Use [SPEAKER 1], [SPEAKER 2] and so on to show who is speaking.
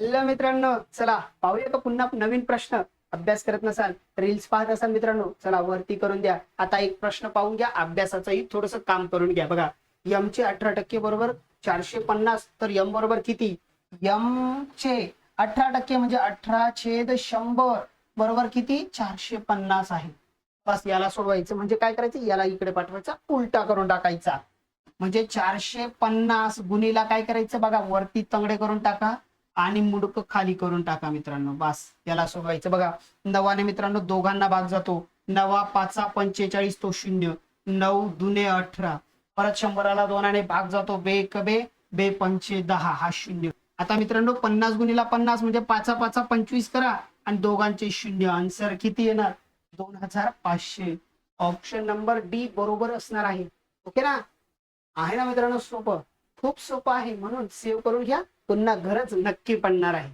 [SPEAKER 1] Hello मित्रांनो चला पाहूया का पुन्हा नवीन प्रश्न. अभ्यास करत नसाल रील्स पाहत असाल मित्रांनो चला वरती करून द्या. आता एक प्रश्न पाहून घ्या अभ्यासाचंही थोडस काम करून घ्या. बघा यम चे अठरा टक्के बरोबर चारशे पन्नास तर यम बरोबर किती? यम चे अठरा टक्के म्हणजे अठरा छेद शंभर बरोबर किती? चारशे पन्नास आहे. बस याला सोडवायचं म्हणजे काय करायचं? याला इकडे पाठवायचा उलटा करून टाकायचा. म्हणजे चारशे पन्नास गुणीला काय करायचं? बघा वरती तंगडे करून टाका. आणि मुडक खाली करून टाका मित्रांनो. बस याला सोडवायचं. बघा नवाने मित्रांनो दोघांना भाग जातो. नवा पाचा पंचेचाळीस तो शून्य. नऊ दुने अठरा. परत शंभराला दोनाने भाग जातो. बे कबे बे बे पंचे दहा. हा शून्य. आता मित्रांनो पन्नास गुणीला पन्नास म्हणजे पाचा पाचा पंचवीस करा. आणि दोघांचे शून्य. आन्सर किती येणार? दोन हजार पाचशे. ऑप्शन नंबर डी बरोबर असणार आहे. ओके ना? आहे ना मित्रांनो सोपं. खूप सोपं आहे. म्हणून सेव्ह करून घ्या. पुन्हा घरच नक्की पडणार आहे.